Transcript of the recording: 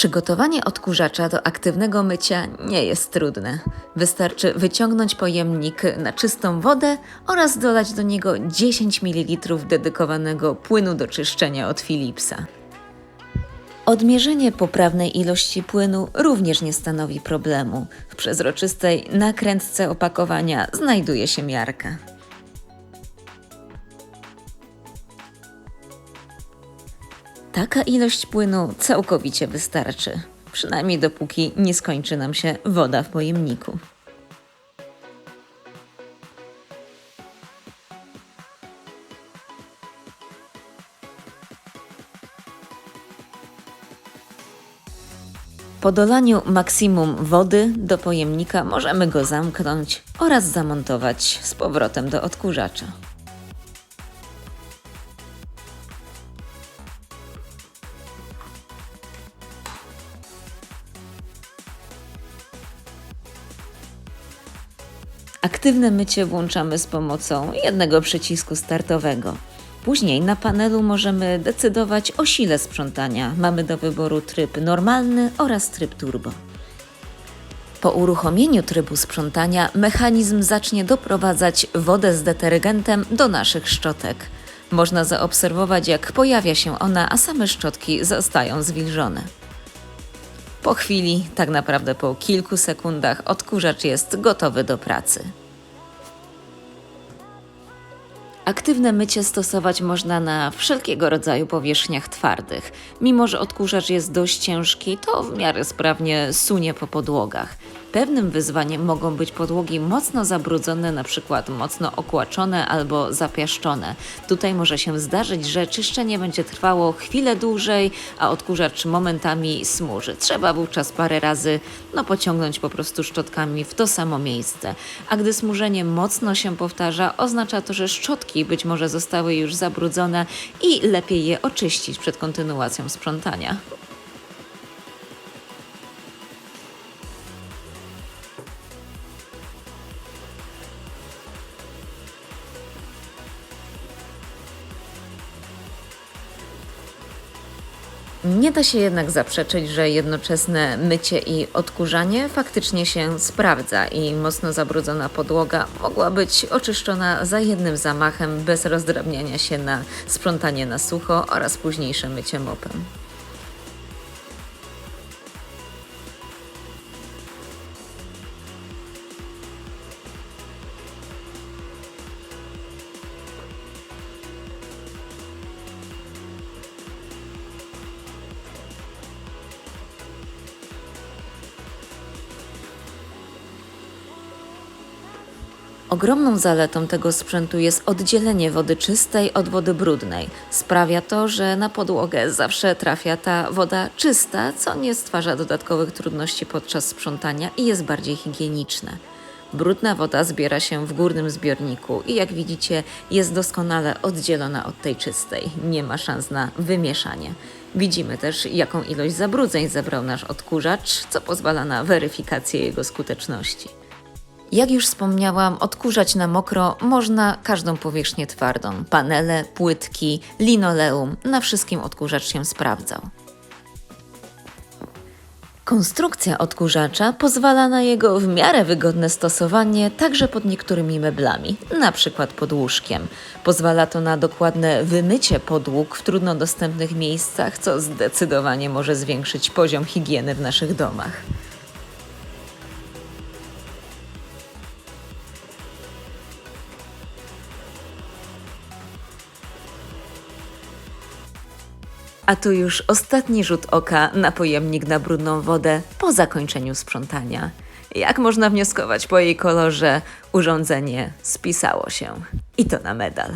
Przygotowanie odkurzacza do aktywnego mycia nie jest trudne. Wystarczy wyciągnąć pojemnik na czystą wodę oraz dolać do niego 10 ml dedykowanego płynu do czyszczenia od Philipsa. Odmierzenie poprawnej ilości płynu również nie stanowi problemu. W przezroczystej nakrętce opakowania znajduje się miarka. Taka ilość płynu całkowicie wystarczy, przynajmniej dopóki nie skończy nam się woda w pojemniku. Po dolaniu maksimum wody do pojemnika możemy go zamknąć oraz zamontować z powrotem do odkurzacza. Aktywne mycie włączamy z pomocą jednego przycisku startowego. Później na panelu możemy decydować o sile sprzątania. Mamy do wyboru tryb normalny oraz tryb turbo. Po uruchomieniu trybu sprzątania mechanizm zacznie doprowadzać wodę z detergentem do naszych szczotek. Można zaobserwować, jak pojawia się ona, a same szczotki zostają zwilżone. Po chwili, tak naprawdę po kilku sekundach, odkurzacz jest gotowy do pracy. Aktywne mycie stosować można na wszelkiego rodzaju powierzchniach twardych. Mimo, że odkurzacz jest dość ciężki, to w miarę sprawnie sunie po podłogach. Pewnym wyzwaniem mogą być podłogi mocno zabrudzone, np. mocno okłaczone albo zapiaszczone. Tutaj może się zdarzyć, że czyszczenie będzie trwało chwilę dłużej, a odkurzacz momentami smuży. Trzeba wówczas parę razy no, pociągnąć po prostu szczotkami w to samo miejsce. A gdy smużenie mocno się powtarza, oznacza to, że szczotki być może zostały już zabrudzone i lepiej je oczyścić przed kontynuacją sprzątania. Nie da się jednak zaprzeczyć, że jednoczesne mycie i odkurzanie faktycznie się sprawdza i mocno zabrudzona podłoga mogła być oczyszczona za jednym zamachem bez rozdrabniania się na sprzątanie na sucho oraz późniejsze mycie mopem. Ogromną zaletą tego sprzętu jest oddzielenie wody czystej od wody brudnej. Sprawia to, że na podłogę zawsze trafia ta woda czysta, co nie stwarza dodatkowych trudności podczas sprzątania i jest bardziej higieniczne. Brudna woda zbiera się w górnym zbiorniku i jak widzicie jest doskonale oddzielona od tej czystej. Nie ma szans na wymieszanie. Widzimy też, jaką ilość zabrudzeń zebrał nasz odkurzacz, co pozwala na weryfikację jego skuteczności. Jak już wspomniałam, odkurzać na mokro można każdą powierzchnię twardą. Panele, płytki, linoleum, na wszystkim odkurzacz się sprawdzał. Konstrukcja odkurzacza pozwala na jego w miarę wygodne stosowanie także pod niektórymi meblami, na przykład pod łóżkiem. Pozwala to na dokładne wymycie podłóg w trudno dostępnych miejscach, co zdecydowanie może zwiększyć poziom higieny w naszych domach. A tu już ostatni rzut oka na pojemnik na brudną wodę po zakończeniu sprzątania. Jak można wnioskować po jej kolorze, urządzenie spisało się. I to na medal.